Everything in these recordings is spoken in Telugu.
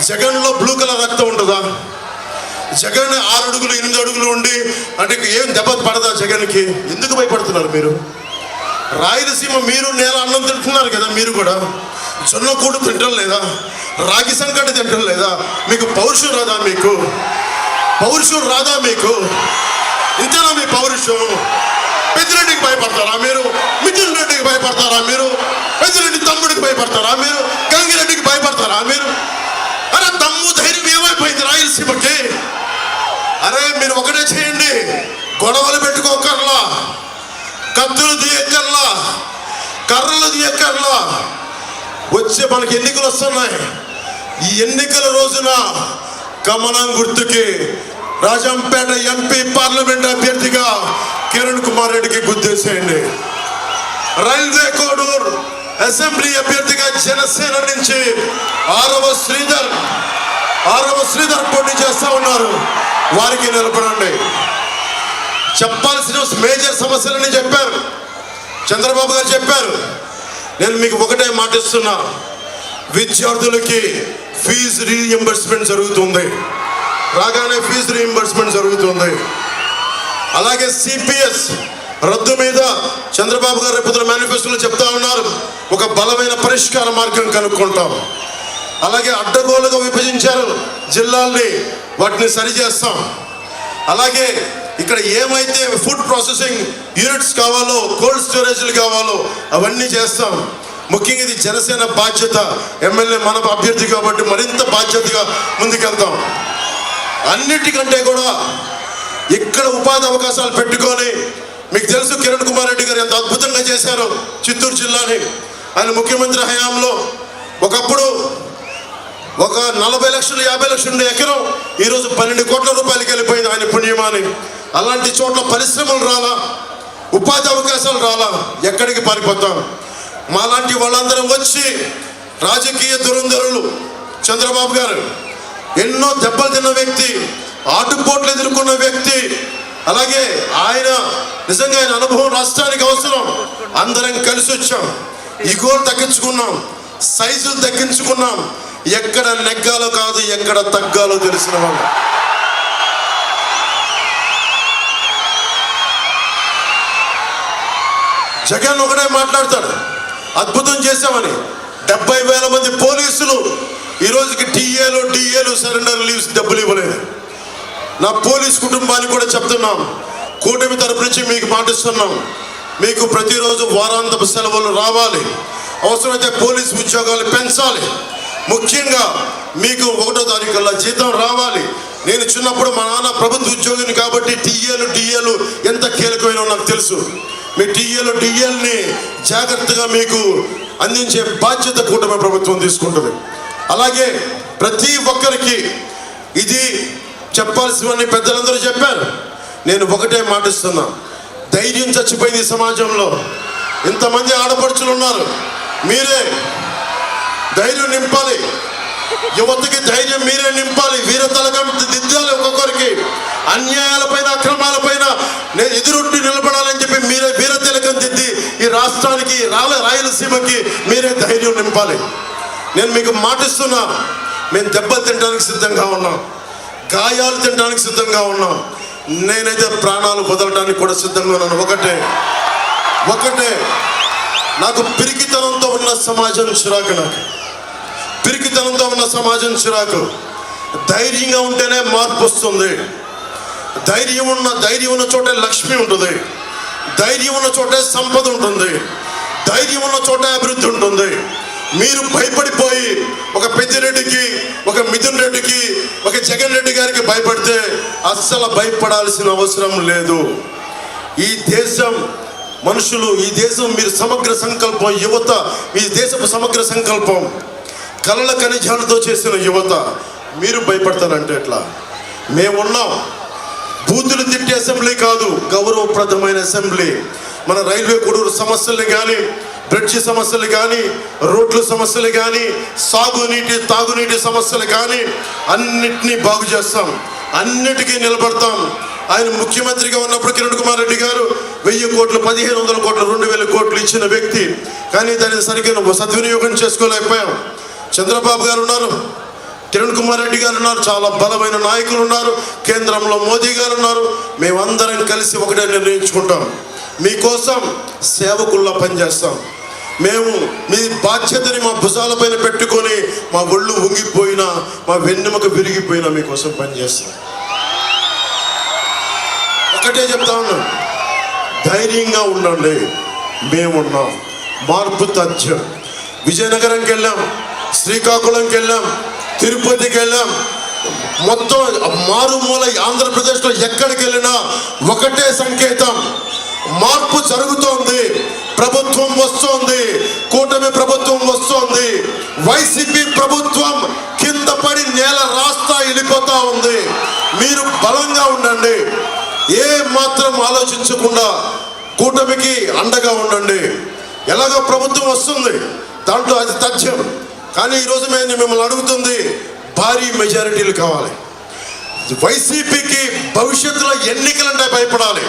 జగన్లో బ్లూ కలర్ రక్తం ఉంటుందా? జగన్ ఆరు అడుగులు ఎనిమిది అడుగులు ఉండి అంటే ఏం దెబ్బ పడదా జగన్కి? ఎందుకు భయపడుతున్నారు మీరు? రాయలసీమ మీరు నేల అన్నం తింటున్నారు కదా మీరు కూడా. జొన్న కూడు తింటం లేదా? రాగి సంకటి తింటం లేదా? మీకు పౌరుషం రాదా మీకు? పౌరుషం రాదా మీకు? ఇంతేనా మీ పౌరుషం? పెద్దిరెడ్డికి భయపడతారా మీరు? మిథున్ రెడ్డికి భయపడతారా మీరు? పెద్దిరెడ్డి తమ్ముడికి భయపడతారా మీరు? గంగిరెడ్డికి భయపడతారా మీరు? ధైర్యం ఏమైపోయింది రాయలసీమకి అరే మీరు ఒకటే చేయండి. గొడవలు పెట్టుకోకర్లా. కత్తులు తీయక్కర్లా. కర్రలు తీయక్కర్లా. వచ్చే మనకి ఎన్నికలు వస్తున్నాయి. ఈ ఎన్నికల రోజున కమలం గుర్తుకి రాజంపేట ఎంపీ పార్లమెంట్ అభ్యర్థిగా కిరణ్ కుమార్ రెడ్డికి గుర్తేసేయండి రైల్వే కోడూర్ అసెంబ్లీ అభ్యర్థిగా జనసేన నుంచి ఆరవ శ్రీధర్ ఆరవ శ్రీధర్ పోటీ చేస్తూ ఉన్నారు. వారికి నిలబడండి. చెప్పాల్సిన మేజర్ సమస్యలని చెప్పారు. చంద్రబాబు గారు చెప్పారు. నేను మీకు ఒకటే మాటిస్తున్నా విద్యార్థులకి ఫీజు రీఎంబర్స్మెంట్ జరుగుతుంది. రాగానే ఫీజు రీఎంబర్స్మెంట్ జరుగుతుంది. అలాగే సిపిఎస్ రద్దు మీద చంద్రబాబు గారు రేపు మేనిఫెస్టోలో చెప్తా ఉన్నారు. ఒక బలమైన పరిష్కార మార్గం కనుక్కుంటాం. అలాగే అడ్డగోలుగా విభజించారు జిల్లాల్ని. వాటిని సరిచేస్తాం అలాగే ఇక్కడ ఏమైతే ఫుడ్ ప్రాసెసింగ్ యూనిట్స్ కావాలో కోల్డ్ స్టోరేజ్లు కావాలో అవన్నీ చేస్తాం. ముఖ్యంగా ఇది జనసేన బాధ్యత. ఎమ్మెల్యే మన అభ్యర్థి కాబట్టి మరింత బాధ్యతగా ముందుకెళ్తాం. అన్నిటికంటే కూడా ఇక్కడ ఉపాధి అవకాశాలు పెట్టుకొని మీకు తెలుసు కిరణ్ కుమార్ రెడ్డి గారు ఎంత అద్భుతంగా చేశారు చిత్తూరు జిల్లాని. ఆయన ముఖ్యమంత్రి హయాంలో లక్షలు యాభై లక్షలు ఉండే ఎకరం ఈరోజు పన్నెండు కోట్ల రూపాయలకి వెళ్ళిపోయింది ఆయన పుణ్యమాని. అలాంటి చోట్ల పరిశ్రమలు రాలా ఉపాధి అవకాశాలు రాలా ఎక్కడికి పారిపోతాం? మాలాంటి వాళ్ళందరం వచ్చి రాజకీయ దురంధరులు చంద్రబాబు గారు ఎన్నో దెబ్బలు తిన్న వ్యక్తి ఆటుపోట్లు ఎదుర్కొన్న వ్యక్తి అలాగే ఆయన నిజంగా ఆయన అనుభవం రాష్ట్రానికి అవసరం. అందరం కలిసి వచ్చాం ఇగోలు తగ్గించుకున్నాం. సైజులు తగ్గించుకున్నాం. ఎక్కడ నెగ్గాలో కాదు ఎక్కడ తగ్గాలో తెలిసిన వాళ్ళు. జగన్ ఒకటే మాట్లాడతాడు అద్భుతం చేశామని. డెబ్బై వేల మంది పోలీసులు ఈ రోజుకి టీఏలు డిఏలు సరెండర్ లీవ్స్ డబ్బులు ఇవ్వలేదు. నా పోలీస్ కుటుంబానికి కూడా చెప్తున్నాం కూటమి తరపు నుంచి మీకు మాటిస్తున్నాం. మీకు ప్రతిరోజు వారాంతపు సెలవులు రావాలి. అవసరమైతే పోలీస్ ఉద్యోగాలు పెంచాలి. ముఖ్యంగా మీకు ఒకటో తారీఖుల్లో జీతం రావాలి. నేను చిన్నప్పుడు మా నాన్న ప్రభుత్వ ఉద్యోగిని కాబట్టి టీఏలు డిఏలు ఎంత కీలకమైనో నాకు తెలుసు. మీ టీఏలు డిఏల్ని జాగ్రత్తగా మీకు అందించే బాధ్యత కూటమి ప్రభుత్వం తీసుకుంటుంది. అలాగే ప్రతి ఒక్కరికి ఇది చెప్పాల్సినవన్నీ పెద్దలందరూ చెప్పారు. నేను ఒకటే మాటిస్తున్నా. ధైర్యం చచ్చిపోయింది సమాజంలో. ఇంతమంది ఆడపడుచులు ఉన్నారు. మీరే ధైర్యం నింపాలి. యువతకి ధైర్యం మీరే నింపాలి. వీరతలకం దిద్దాలి ఒక్కొక్కరికి. అన్యాయాలపైన అక్రమాలపైన నేను ఎదురొట్టి నిలబడాలని చెప్పి మీరే వీరతిలకం దిద్ది ఈ రాష్ట్రానికి రాల రాయలసీమకి మీరే ధైర్యం నింపాలి. నేను మీకు మాటిస్తున్నా మేము దెబ్బలు తినడానికి సిద్ధంగా ఉన్నాం. గాయాలు తినడానికి సిద్ధంగా ఉన్నాం. నేనైతే ప్రాణాలు వదలడానికి కూడా సిద్ధంగా ఉన్నాను. ఒకటే ఒకటే. నాకు పిరికితనంతో ఉన్న సమాజం చిరాకు నాకు. పిరికితనంతో ఉన్న సమాజం చిరాకు. ధైర్యంగా ఉంటేనే మార్పు వస్తుంది. ధైర్యం ఉన్న ధైర్యం ఉన్న చోటే లక్ష్మి ఉంటుంది. ధైర్యం ఉన్న చోటే సంపద ఉంటుంది. ధైర్యం ఉన్న చోటే అభివృద్ధి ఉంటుంది. మీరు భయపడిపోయి ఒక పెద్దిరెడ్డికి ఒక మిథున్ రెడ్డికి ఒక జగన్ రెడ్డి గారికి భయపడితే అస్సలు భయపడాల్సిన అవసరం లేదు. ఈ దేశం మనుషులు ఈ దేశం మీరు సమగ్ర సంకల్పం యువత ఈ దేశపు సమగ్ర సంకల్పం. కలల ఖనిజాలతో చేసిన యువత మీరు భయపడతారంటే ఎట్లా? మేమున్నాం. బూతులు తిట్టే అసెంబ్లీ కాదు గౌరవప్రదమైన అసెంబ్లీ. మన రైల్వే కొడూరు సమస్యలు కానీ బ్రిడ్జ్ సమస్యలు కానీ రోడ్ల సమస్యలు కానీ సాగునీటి తాగునీటి సమస్యలు కానీ అన్నిటినీ బాగు చేస్తాం. అన్నిటికీ నిలబడతాం. ఆయన ముఖ్యమంత్రిగా ఉన్నప్పుడు కిరణ్ కుమార్ రెడ్డి గారు వెయ్యి కోట్లు పదిహేను వందల కోట్లు రెండు వేల కోట్లు ఇచ్చిన వ్యక్తి. కానీ దాన్ని సరిగ్గా సద్వినియోగం చేసుకోలేకపోయాం. చంద్రబాబు గారు ఉన్నారు. కిరణ్ కుమార్ రెడ్డి గారు ఉన్నారు. చాలా బలమైన నాయకులు ఉన్నారు. కేంద్రంలో మోదీ గారు ఉన్నారు. మేమందరం కలిసి ఒకటే నిర్ణయించుకుంటాం. మీకోసం సేవకుల్లా పనిచేస్తాం. మేము మీ బాధ్యతని మా భుజాలపైన పెట్టుకొని మా ఒళ్ళు ఉంగిపోయినా మా వెన్నెముక విరిగిపోయినా మీకోసం పనిచేస్తాం. ఒకటే చెప్తా ఉన్నాం. ధైర్యంగా ఉండండి. మేమున్నాం. మార్పు తథ్యం. విజయనగరంకి వెళ్ళాం. శ్రీకాకుళంకి వెళ్ళాం తిరుపతికి వెళ్ళాం మొత్తం మారుమూల ఆంధ్రప్రదేశ్లో ఎక్కడికి వెళ్ళినా ఒకటే సంకేతం. మార్పు జరుగుతోంది ప్రభుత్వం వస్తోంది కూటమి ప్రభుత్వం వస్తోంది వైసీపీ ప్రభుత్వం కింద పడి నేల రాస్తా వెళ్ళిపోతా ఉంది. మీరు బలంగా ఉండండి. ఏ మాత్రం ఆలోచించకుండా కూటమికి అండగా ఉండండి. ఎలాగో ప్రభుత్వం వస్తుంది దాంట్లో అది తథ్యం. కానీ ఈరోజు మేము మిమ్మల్ని అడుగుతుంది భారీ మెజారిటీలు కావాలి. వైసీపీకి భవిష్యత్తులో ఎన్నికలంటే భయపడాలి.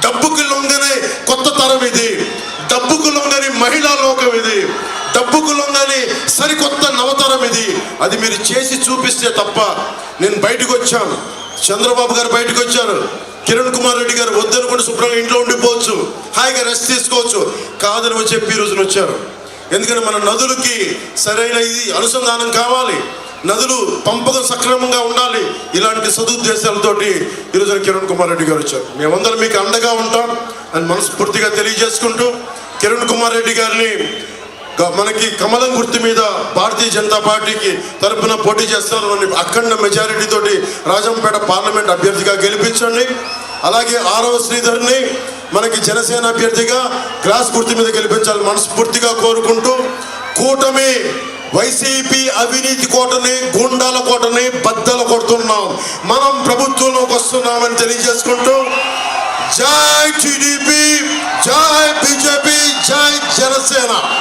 డబ్బుకి లొంగని కొత్త తరం ఇది. డబ్బుకు లొంగని మహిళా లోకం ఇది. డబ్బుకు లొంగని సరికొత్త నవతరం ఇది. అది మీరు చేసి చూపిస్తే తప్ప నేను బయటకు వచ్చాను. చంద్రబాబు గారు బయటకు వచ్చారు. కిరణ్ కుమార్ రెడ్డి గారు వద్దనుకుంటే శుభ్రంగా ఇంట్లో ఉండిపోవచ్చు. హాయిగా రెస్ట్ తీసుకోవచ్చు. కాదని చెప్పి ఈ రోజున వచ్చారు. ఎందుకంటే మన నదులకి సరైన ఇది అనుసంధానం కావాలి. నదులు పంపకం సక్రమంగా ఉండాలి. ఇలాంటి సదుద్దేశాలతోటి ఈరోజు కిరణ్ కుమార్ రెడ్డి గారు వచ్చారు. మేమందరం మీకు అండగా ఉంటాం అని మనస్ఫూర్తిగా తెలియజేసుకుంటూ కిరణ్ కుమార్ రెడ్డి గారిని మనకి కమలం గుర్తు మీద భారతీయ జనతా పార్టీకి తరఫున పోటీ చేస్తారని అఖండ మెజారిటీతోటి రాజంపేట పార్లమెంట్ అభ్యర్థిగా గెలిపించండి. అలాగే ఆరవ శ్రీధర్ని మనకి జనసేన అభ్యర్థిగా క్లాస్ గుర్తు మీద గెలిపించాలని మనస్ఫూర్తిగా కోరుకుంటూ కూటమి వైసీపీ అవినీతి కోటని గుండాల కోటని బద్దల కొడుతున్నాం. మనం ప్రభుత్వంలోకి వస్తున్నామని తెలియజేసుకుంటూ జై టీడీపీ జై బీజేపీ జై జనసేన.